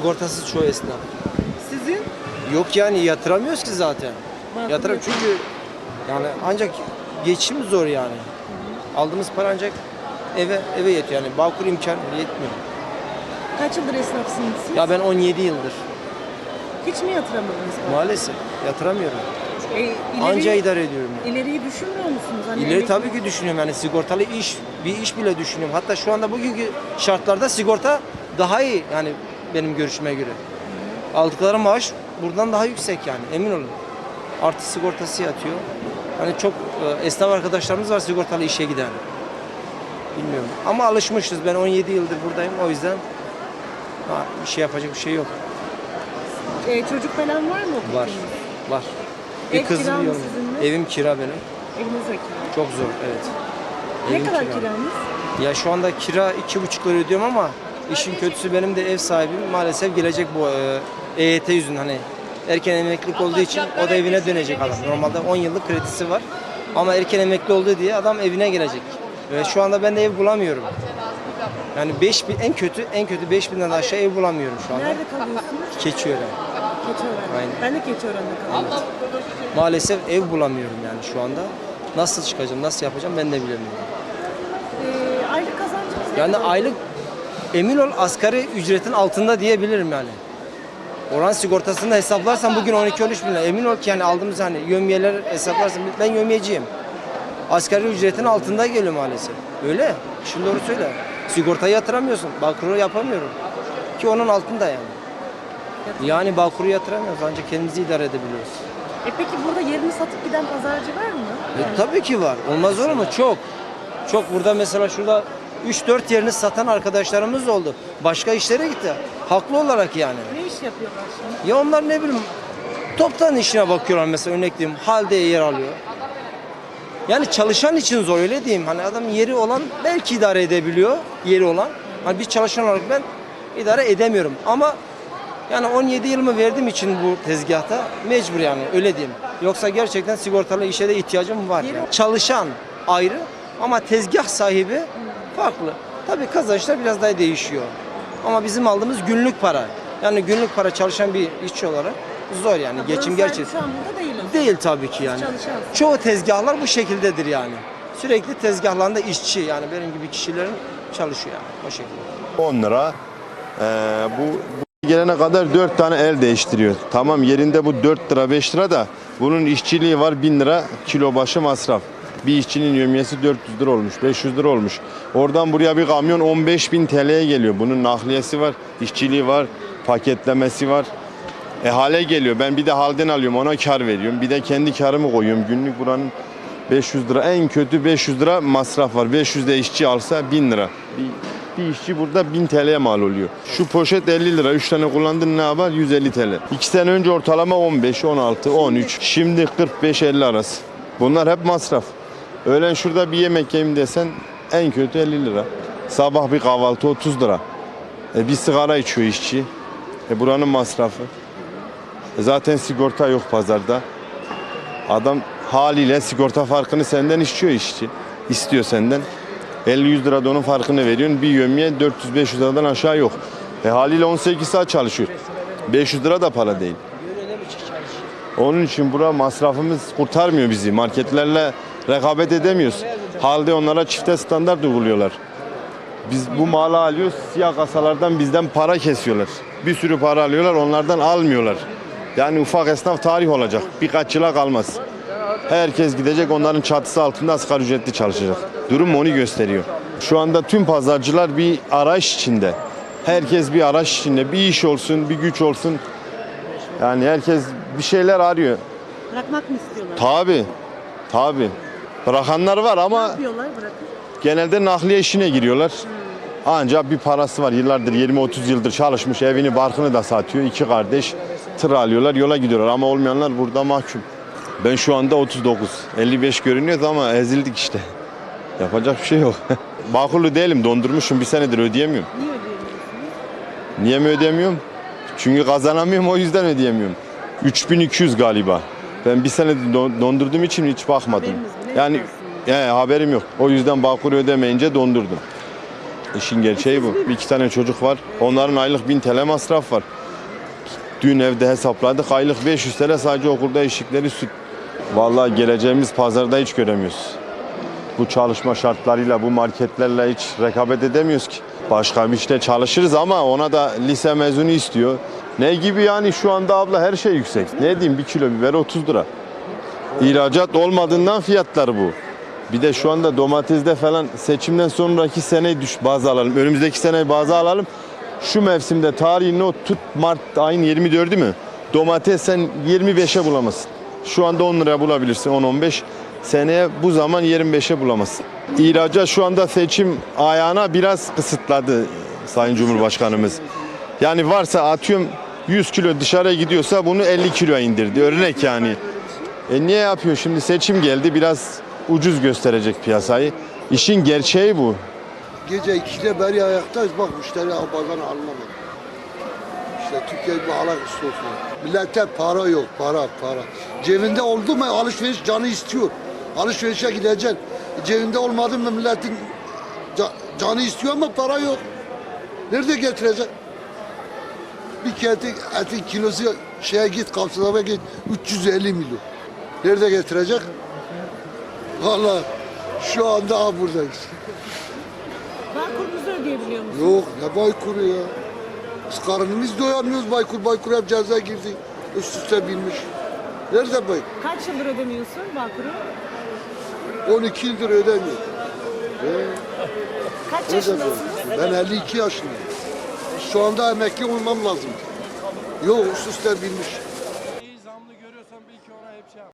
Sigortasız çoğu esnaf. Sizin? Yok yani yatıramıyoruz ki zaten. Yatıram çünkü yani ancak geçim zor yani. Aldığımız para ancak eve eve yetiyor yani. Bağkur imkan yetmiyor. Kaç yıldır esnafsınız siz? Ya ben 17 yıldır Hiç mi yatıramadınız? bana? maalesef yatıramıyorum. E, ileri, Anca idare ediyorum. yani. İleriyi düşünmüyor musunuz? Hani İleri tabii ki düşünüyorum yani sigortalı iş, bir iş bile düşünüyorum. Hatta şu anda bugünkü şartlarda sigorta daha iyi yani benim görüşüme göre. Aldıkları maaş buradan daha yüksek yani emin olun. Artı sigortası yatıyor. Hani çok e, esnaf arkadaşlarımız var sigortalı işe giden. Bilmiyorum ama alışmışız. Ben 17 yıldır buradayım o yüzden ha, bir şey yapacak bir şey yok. E, çocuk falan var mı Var. okuduğunuz? Var. Bir Ev kızım kira mı sizin mi? Evim kira benim. Eviniz de kira. Çok zor evet. Ne Evim kadar kira. kiranız? Ya şu anda kira iki buçuk lira ödüyorum ama işin kötüsü benim de ev sahibim maalesef gelecek bu e, EYT yüzünden hani erken emeklilik olduğu için o da evine dönecek adam. Normalde 10 yıllık kredisi var ama erken emekli oldu diye adam evine gelecek. Ve şu anda ben de ev bulamıyorum. Yani 5 bin, en kötü en kötü 5 binden aşağı ev bulamıyorum şu anda. Nerede kalıyorsunuz? Keçiören. Keçiören'de. Aynen. Ben de Keçiören'de kalıyorum. Maalesef ev bulamıyorum yani şu anda. Nasıl çıkacağım, nasıl yapacağım ben de bilemiyorum. E, aylık kazancınız ne Yani kadar? aylık emin ol asgari ücretin altında diyebilirim yani. Oran sigortasını da hesaplarsan bugün 12-13 bin lira. Emin ol ki yani aldığımız hani yömiyeler hesaplarsan ben yömiyeciyim. Asgari ücretin altında geliyor maalesef. Öyle. Şimdi doğru söyle. Sigortayı yatıramıyorsun. Bağkuru yapamıyorum. Ki onun altında yani. Yani Bağkur'u yatıramıyoruz ancak kendimizi idare edebiliyoruz. E peki burada yerini satıp giden pazarcı var mı? E, tabii ki var. Olmaz olur mu? Çok. Çok burada mesela şurada 3-4 yerini satan arkadaşlarımız oldu. Başka işlere gitti. Haklı olarak yani. Ne iş yapıyorlar şimdi? Ya onlar ne bileyim toptan işine bakıyorlar mesela örnek diyeyim halde yer alıyor. Yani çalışan için zor öyle diyeyim. Hani adam yeri olan belki idare edebiliyor yeri olan. Hani bir çalışan olarak ben idare edemiyorum. Ama yani 17 yılımı verdiğim için bu tezgahta mecbur yani öyle diyeyim. Yoksa gerçekten sigortalı işe de ihtiyacım var. Yeri- Çalışan ayrı ama tezgah sahibi farklı. Tabii kazançlar biraz daha değişiyor. Ama bizim aldığımız günlük para. Yani günlük para çalışan bir işçi olarak zor yani. Buranın Geçim sahibi gerçek. Şu an burada değil o. Değil tabii ki yani. Çoğu tezgahlar bu şekildedir yani. Sürekli tezgahlarında işçi yani benim gibi kişilerin çalışıyor yani o şekilde. 10 lira. Ee, bu, bu gelene kadar 4 tane el değiştiriyor. Tamam yerinde bu 4 lira 5 lira da bunun işçiliği var 1000 lira kilo başı masraf. Bir işçinin yömiyesi 400 lira olmuş, 500 lira olmuş. Oradan buraya bir kamyon 15 bin TL'ye geliyor. Bunun nakliyesi var, işçiliği var, paketlemesi var. E hale geliyor. Ben bir de halden alıyorum ona kar veriyorum. Bir de kendi karımı koyuyorum. Günlük buranın 500 lira en kötü 500 lira masraf var. 500 de işçi alsa 1000 lira. Bir, bir işçi burada 1000 TL'ye mal oluyor. Şu poşet 50 lira. 3 tane kullandın ne yapar? 150 TL. 2 sene önce ortalama 15, 16, 13. Şimdi 45-50 arası. Bunlar hep masraf. Öğlen şurada bir yemek yiyeyim desen en kötü 50 lira. Sabah bir kahvaltı 30 lira. E bir sigara içiyor işçi. E buranın masrafı. E zaten sigorta yok pazarda. Adam haliyle sigorta farkını senden istiyor işçi. İstiyor senden. 50-100 lira da onun farkını veriyorsun. Bir yömiye 400-500 liradan aşağı yok. E haliyle 18 saat çalışıyor. 500 lira da para değil. Onun için bura masrafımız kurtarmıyor bizi. Marketlerle rekabet edemiyoruz. Halde onlara çifte standart uyguluyorlar. Biz bu malı alıyoruz, siyah kasalardan bizden para kesiyorlar. Bir sürü para alıyorlar, onlardan almıyorlar. Yani ufak esnaf tarih olacak. Birkaç yıla kalmaz. Herkes gidecek onların çatısı altında asgari ücretli çalışacak. Durum onu gösteriyor. Şu anda tüm pazarcılar bir arayış içinde. Herkes bir arayış içinde. Bir iş olsun, bir güç olsun. Yani herkes bir şeyler arıyor. Bırakmak mı istiyorlar? Tabi, tabi. Bırakanlar var ne ama yapıyorlar bırakın? genelde nakliye işine giriyorlar. Ancak bir parası var. Yıllardır 20-30 yıldır çalışmış. Evini barkını da satıyor. İki kardeş tır alıyorlar yola gidiyorlar. Ama olmayanlar burada mahkum. Ben şu anda 39. 55 görünüyoruz ama ezildik işte. Yapacak bir şey yok. Bağkurlu değilim. Dondurmuşum. Bir senedir ödeyemiyorum. Niye ödeyemiyorsunuz? Niye mi ödeyemiyorum? Çünkü kazanamıyorum o yüzden ödeyemiyorum. 3200 galiba. Ben bir sene don- dondurduğum için hiç bakmadım. Bile Yani he, haberim yok. O yüzden Bağkur ödemeyince dondurdum. İşin gerçeği bu. Bir iki tane çocuk var. Onların aylık 1000 TL masraf var. Dün evde hesapladık. Aylık 500 TL sadece okulda eşikleri süt. Vallahi geleceğimiz pazarda hiç göremiyoruz. Bu çalışma şartlarıyla, bu marketlerle hiç rekabet edemiyoruz ki. Başka bir işte çalışırız ama ona da lise mezunu istiyor. Ne gibi yani şu anda abla her şey yüksek. Ne diyeyim bir kilo biber 30 lira. İhracat olmadığından fiyatlar bu. Bir de şu anda domatesde falan seçimden sonraki seneyi düş bazı alalım. Önümüzdeki seneyi bazı alalım. Şu mevsimde tarihini o tut Mart ayın 24'ü mü? Domates sen 25'e bulamazsın. Şu anda 10 liraya bulabilirsin 10-15. Seneye bu zaman 25'e bulamazsın. İhracat şu anda seçim ayağına biraz kısıtladı Sayın Cumhurbaşkanımız. Yani varsa atıyorum 100 kilo dışarıya gidiyorsa bunu 50 kiloya indirdi. Örnek yani. E niye yapıyor şimdi seçim geldi biraz ucuz gösterecek piyasayı. İşin gerçeği bu. Gece 2'de beri ayaktayız. Bak müşteri bazen anlamadı. İşte Türkiye bir halak istiyorsun. Millette para yok, para, para. Cebinde oldu mu alışveriş canı istiyor. Alışverişe gideceksin. Cebinde olmadı mı milletin ca- canı istiyor ama para yok. Nerede getirecek? Bir kedi etin kilosu şeye git kapsada git 350 milyon. Nerede getirecek? Vallahi şu anda ha buradayız. Bağkur'unuzu ödeyebiliyor musunuz? Yok ne baykuru ya. Biz karnımız doyamıyoruz baykur baykur hep ceza girdi. Üst üste binmiş. Nerede baykur? Kaç yıldır ödemiyorsun Bağkur'u? 12 yıldır ödemiyor. Kaç Nerede yaşındasınız? Ben 52 yaşındayım. Şu anda emekli olmam lazım. Yok üst üste binmiş.